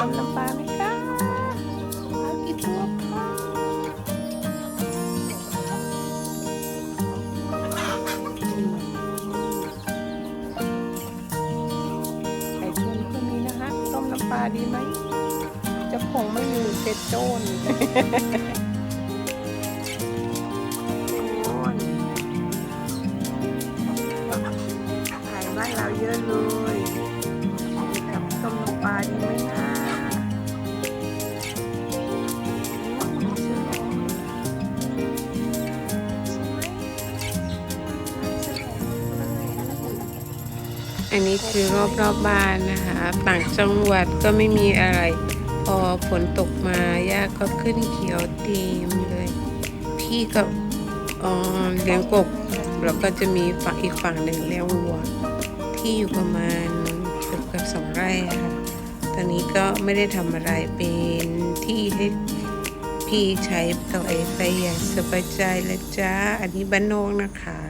ต้มน้ำปลาไหมคะเอากี่ตัวคะไก่ชวนพวกนี้นะคะ ต้มน้ำปลาดีไหม จะคงไม่อยู่เจ็ดโจนโอ้ยไก่บ้านเราเยอะเลย อันนี้คือรอบรอบบ้านนะคะ ต่างจังหวัดก็ไม่มีอะไร พอฝนตกมาหญ้าก็ขึ้นเขียวเต็มเลย พี่กับเเลี้ยงกบแล้วก็จะมีฝั่งอีกฝั่งหนึ่งเลี้ยงวัว ที่อยู่ประมาณเกือบกับสองไร่ค่ะตอนนี้ก็ไม่ได้ทำอะไรเป็นที่ให้พี่ใช้ต่อไอ้ไปอย่างสบายใจและจ้า อันนี้บ้านนอกนะคะ